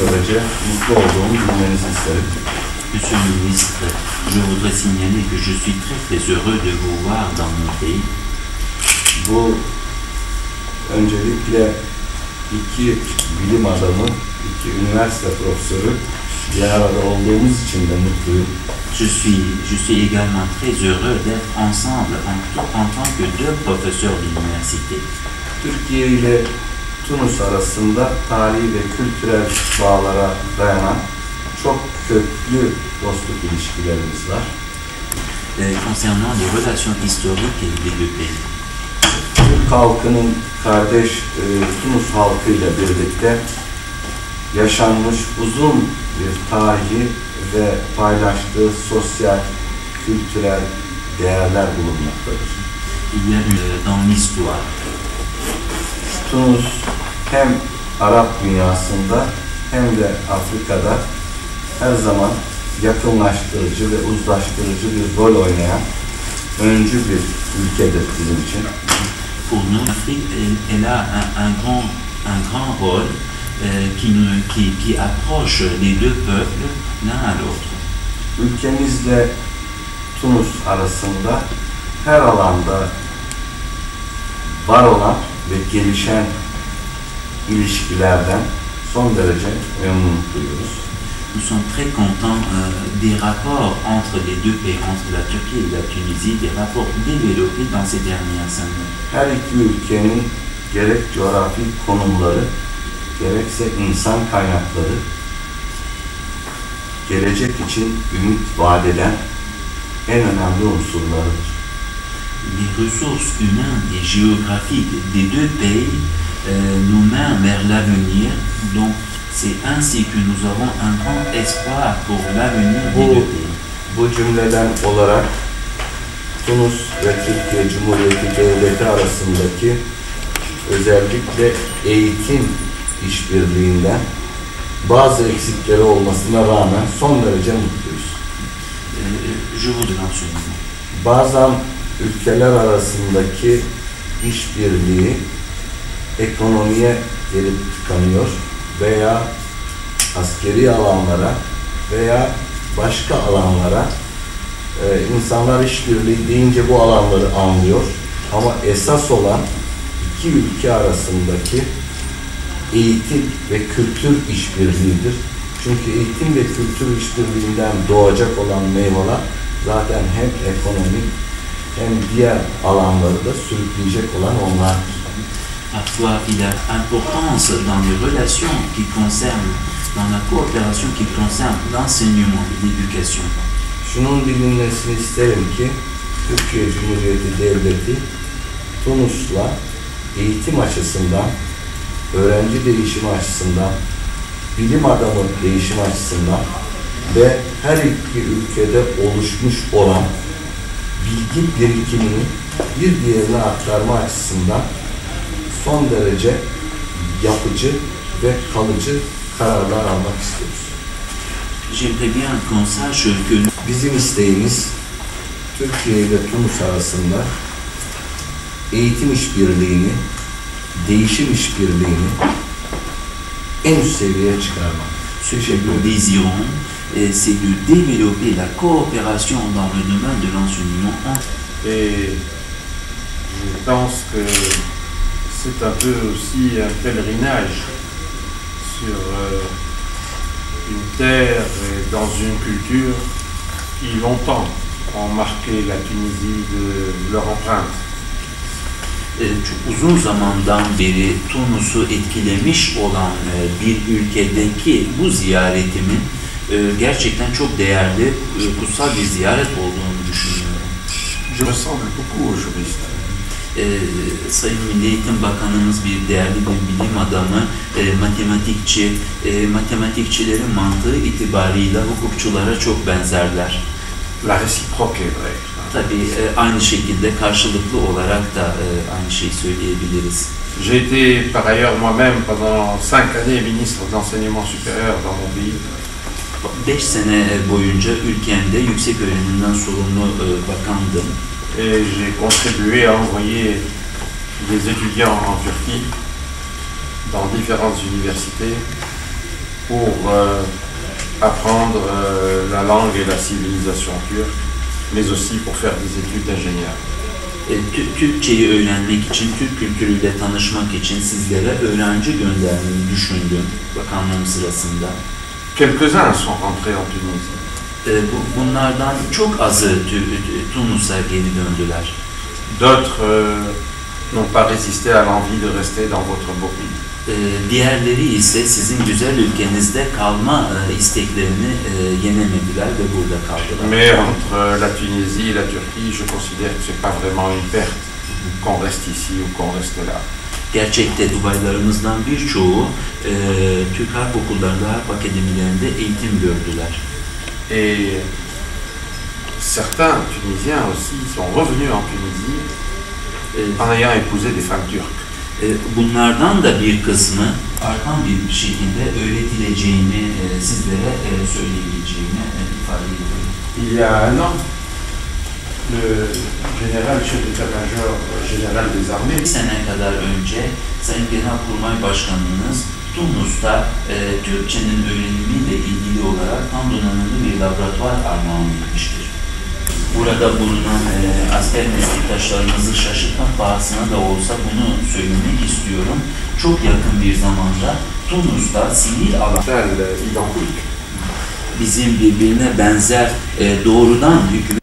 Monsieur le ministre, je voudrais signaler que je suis très très heureux de vous voir dans mon pays. Bu öncelikle iki bilim adamı, iki üniversite profesörü bir arada olduğumuz için de mutluyum. Je suis, je suis également très heureux d'être ensemble en, en tant que deux professeurs d'université. Türkiye ile Tunus arasında tarihi ve kültürel bağlara dayanan çok köklü dostluk ilişkilerimiz var. Concernant les relations historiques des deux pays. Türk halkının kardeş e, Tunus halkıyla birlikte yaşanmış uzun bir tarihi ve paylaştığı sosyal, kültürel değerler bulunmaktadır. Il y a euh, dans l'histoire Tunus hem Arap dünyasında hem de Afrika'da her zaman yakınlaştırıcı ve uzlaştırıcı bir rol oynayan öncü bir ülkedir bizim için. pour nous, l'Afrique, elle, a un, un grand, un grand rôle euh, qui, qui, qui approche les deux peuples l'un à l'autre. Ülkemizle Tunus arasında her alanda var olan ve gelişen ilişkilerden son derece memnun duyuyoruz. Nous sommes très contents euh, des rapports entre les deux pays, entre la Turquie et la Tunisie, des rapports développés dans ces dernières années. Her iki ülkenin gerek coğrafi konumları, gerekse insan kaynakları, gelecek için ümit vadeden en önemli unsurlarıdır. Les ressources humaines et géographiques des deux pays euh, nous mènent vers l'avenir, donc c'est ainsi que nous avons un grand espoir pour l'avenir des deux pays. Bu cümleden olarak Tunus ve Türkiye Cumhuriyeti Devleti arasındaki özellikle eğitim işbirliğinden bazı eksikleri olmasına rağmen son derece mutluyuz. Euh, je voudrais l'enseignement. Bazen ülkeler arasındaki işbirliği ekonomiye gelip tıkanıyor veya askeri alanlara veya başka alanlara e, insanlar işbirliği deyince bu alanları anlıyor ama esas olan iki ülke arasındaki eğitim ve kültür işbirliğidir. Çünkü eğitim ve kültür işbirliğinden doğacak olan meyveler zaten hem ekonomik hem diğer alanları da sürükleyecek olan onlardır. Parfois, il a importance dans les relations qui concernent, dans la coopération qui concerne l'enseignement et l'éducation. Şunun bilinmesini isterim ki Türkiye Cumhuriyeti Devleti Tunus'la eğitim açısından, öğrenci değişimi açısından, bilim adamı değişimi açısından ve her iki ülkede oluşmuş olan bilgi birikimini bir diğerine aktarma açısından son derece yapıcı ve kalıcı kararlar almak istiyoruz. Bizim isteğimiz Türkiye ile Tunus arasında eğitim işbirliğini, değişim işbirliğini en üst seviyeye çıkarmak. désirons, et c'est de développer la coopération dans le domaine de l'enseignement Et je pense que c'est un peu aussi un pèlerinage sur euh, une terre et dans une culture qui longtemps ont marqué la Tunisie de leur empreinte. çok uzun zamandan beri Tunus'u etkilemiş olan bir ülkedeki bu ziyaretimin gerçekten çok değerli, e, kutsal bir ziyaret olduğunu düşünüyorum. Je ressemble beaucoup aux juristes. E, Sayın Milli Eğitim Bakanımız bir değerli bir bilim adamı, e, matematikçi, e, matematikçilerin mantığı itibarıyla hukukçulara çok benzerler. La réciproque est. Tabii e, aynı şekilde karşılıklı olarak da e, aynı şeyi söyleyebiliriz. J'ai été par ailleurs moi-même pendant cinq années ministre de l'enseignement supérieur dans mon pays. 5 sene boyunca ülkemde yüksek öğrenimden sorumlu e, bakandım. Et j'ai contribué à envoyer des étudiants en Turquie dans différentes universités pour euh, apprendre euh, la langue et la civilisation turque, mais aussi pour faire des études d'ingénieur. E, Tü- Türkçeyi öğrenmek için, Türk kültürüyle tanışmak için sizlere öğrenci göndermeyi düşündüm bakanlığım sırasında. Quelques-uns sont rentrés en Tunisie. E, bu- Bunlardan çok azı Tü- Tunus'a geri döndüler. D'autres euh, n'ont pas résisté à l'envie de rester dans votre beau pays. E, Diğerleri ise sizin güzel ülkenizde kalma e, isteklerini e, yenemediler ve burada kaldılar. Mais entre la Tunisie et la Turquie, je considère que ce n'est pas vraiment une perte qu'on reste ici ou qu'on reste là. Gerçekte Dubai'larımızdan birçoğu e, Türk Harp Okullarında, Harp Akademilerinde eğitim gördüler. Et certains Tunisiens aussi sont revenus en Tunisie E, en ayant épousé des femmes turques. E, Bunlardan da bir kısmı arkan bir şekilde öğretileceğini e, sizlere e, söyleyebileceğimi e, ifade ediyorum. Il y a un an, le général chef d'état-major général des armées Bir sene kadar önce Sayın Genelkurmay Başkanınız Tunus'ta e, Türkçenin öğrenimiyle ilgili olarak tam donanımlı bir laboratuvar armağan etmiştir. Burada bulunan e, asker meslektaşlarımızı şaşırtmak pahasına da olsa bunu söylemek istiyorum. Çok yakın bir zamanda Tunus'ta sivil alan euh, bizim birbirine benzer e, doğrudan hükümet